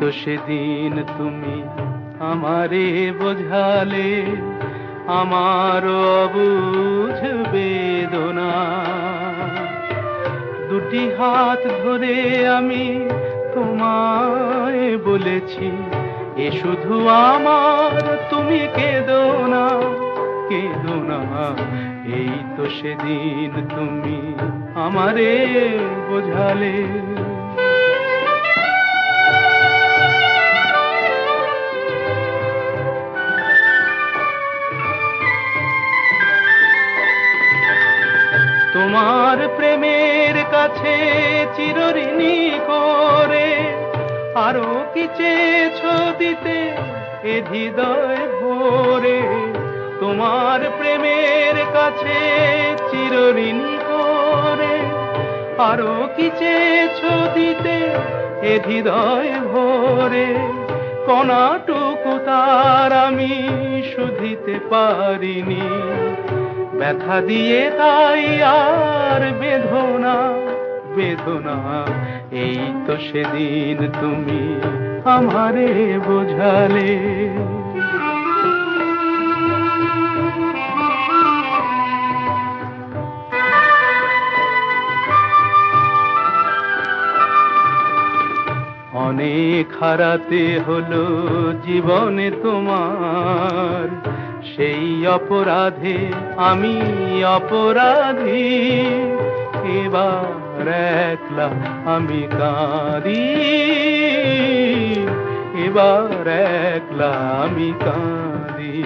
তো সেদিন তুমি আমারে বোঝালে আমার অবুঝ বেদনা। দুটি হাত ধরে আমি তোমায় বলেছি, এ শুধু আমার, তুমি কেঁদো না কেঁদো না। এই তো সেদিন তুমি আমারে বোঝালে। তোমার প্রেমের কাছে চিরঋণী করে। আরও কি চেয়েছ দিতে এ হৃদয় ভরে? তোমার প্রেমের কাছে চিরঋণী করে। আরও কি চেয়েছ দিতে এ হৃদয় ভরে? কণাটুকু তার আমি শুধিতে পারিনি। ব্যথা দিয়ে তাই আর বেদনা। এই তো সেদিন তুমি আমারে বোঝালে। অনেক হারাতে হলো জীবনে তোমার। সেই অপরাধে আমি অপরাধী। এবার একলা আমি কাঁদি। এবার একলা আমি কাঁদি।